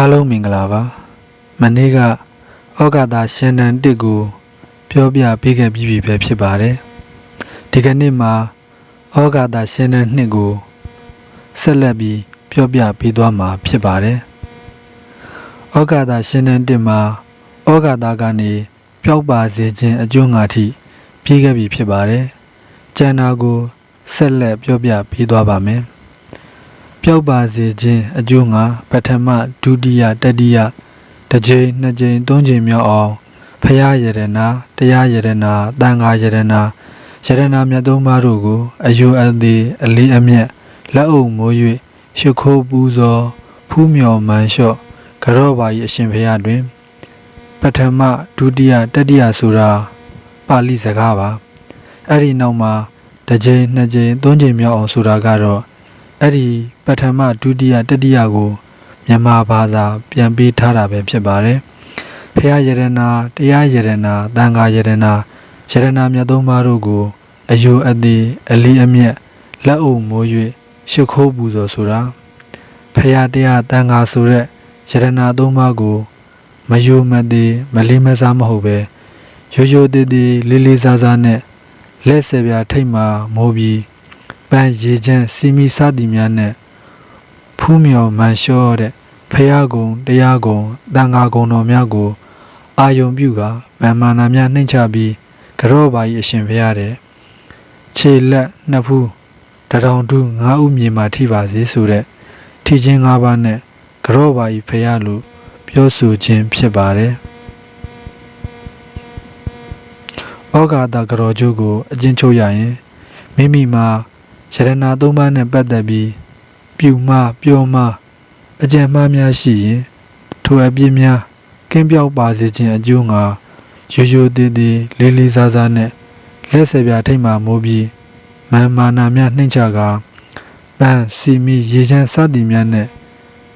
အားလုံးမင်္ဂလာပါမနေ့ကဩကာသရှင်နံတစ်ကို ပြောပြပေးခဲ့ပြီးပြီပဲဖြစ်ပါတယ်ဒီကနေ့မှာဩကာသရှင်နံနှစ်ကိုဆက်လက်ပြီးပြောပြပေးသွားမှာဖြစ်ပါတယ်ဩကာသရှင်နံတစ်မှာဩကာသကနေပျောက်ပါစေခြင်းအကျိုးငါထိပြီးခဲ့ပြီဖြစ်ပါတယ်ကျန်တာကိုဆက်လက်ပြောပြပေးသွားပါမယ်ပျော က်ပါစေခြင်းအကျိုးငါပထမဒုတိယတတိယတစ်ကြိမ်နှစ်ကြိမ်သုံးကြိမ်မြောက်အောင်ဖရာယရနာတရားယရနာတန်ခါယရနာယရနာမြတ်သုံးပါးတို့ကိုအယုအသေးအလေးအမြတ်လက်အုပ်မိုး၍ရှ िख ိုးပူဇော်ဖူးမြော်မှန်လျှော့ကြော့ပါ၏အရှင်ဖရာတွင်ပထမဒုတိယတတိယဆိုတာပါဠိစကားပါအဲ့ဒီနောက်မှာတစ်ကြိမ်နှစ်ကြိမ်သုံးကြိမ်မြောက်အောင်ဆိုတာကတော့ အဲ့ဒီပထမဒုတိယတတိယကိုမြန်မာဘာသာ ပြန်ပေးထားတာပဲဖြစ်ပါတယ်။ဖရာယရနာတရားယရနာတန်ခါယရနာယရနာမြတ်သုံးပါးတို့ကိုအယုအသေးအလီအမြတ်လက်အုပ်မိုး၍ရှ िख ိုးပူဇော်ဆိုတာဖရာတရားတန်ခါဆိုတဲ့ယရနာသုံးပါးကိုမယုမသေးမလေးမစားမဟုတ်ပဲရိုးရိုးသေးသေးလေးလေးစားစားနဲ့လက်ဆယ်ပြားထိတ်မှမိုးပြီး ပန်းရေချမ်းစီမီစသည်များနဲ့ဖူးမြော်မန်လျှောတဲ့ဖယားကုံတရားကုံတန်ဃာကုံတော်များကို အာယုံပြုကမန်မာနာများနှိမ့်ချပြီးကြော့ပါ၏အရှင်ဖယားတဲ့ခြေလက်နှစ်ဖူးတထောင်တူငါးဥမြေမှာထိပါစေဆိုတဲ့ထိချင်း၅ပါးနဲ့ကြော့ပါ၏ဖယားလို့ပြောဆိုခြင်းဖြစ်ပါတယ်ဩဃာတကြောကျိုးကိုအကျဉ်းချုပ်ရရင်မိမိမှာ ယရနာသုံးပါးနဲ့ပတ်သက်ပြီးပြူမှားပြောမှားအကြံမှားများရှိရင်ထိုအပြစ်များကင်းပြောက်ပါစေခြင်းအကျိုးငါရိုးရိုးသေးသေးလေးလေးစားစားနဲ့လက်ဆယ်ပြားထိတ်မှမိုးပြီးမန်မာနာများနှိမ့်ချကာပန်းစီမီရေချမ်းစသည်များနဲ့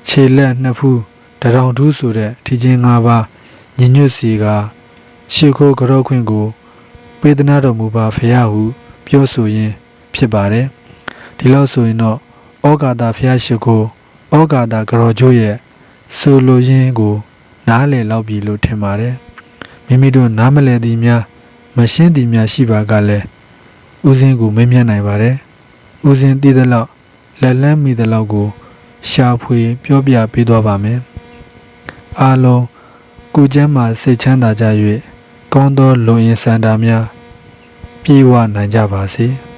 ခြေလက်နှစ်ဖူးတရောင်ထူးဆိုတဲ့ထီချင်း၅ပါးညညွတ်စီကရှ िख ိုးကြောခွင့်ကို ပေးသနာတော်မူပါဖရာဟု ပြောဆိုရင်းဖြစ်ပါတယ် ဒီလောက်ဆိုရင်တော့ဩကာသဖျားရှိကိုဩကာသကရောကျိုးရဲ့ဆိုလိုရင်းကို နားလည်လောက်ပြီလို့ထင်ပါတယ်မိမိတို့နားမလည်သည်များမရှင်းသည်များရှိပါကလည်းဦးစင်းကိုမေးမြန်းနိုင်ပါတယ်ဦးစင်းသိသလောက်လက်လန်းမိသလောက်ကို ရှာဖွေ ပြောပြပေးသွားပါမယ်အားလုံးကိုကျမ်းမှာစိတ်ချမ်းသာကြ၍ကောင်းသောလုံရင်စန္ဒာများပြေဝနိုင်ကြပါစေ။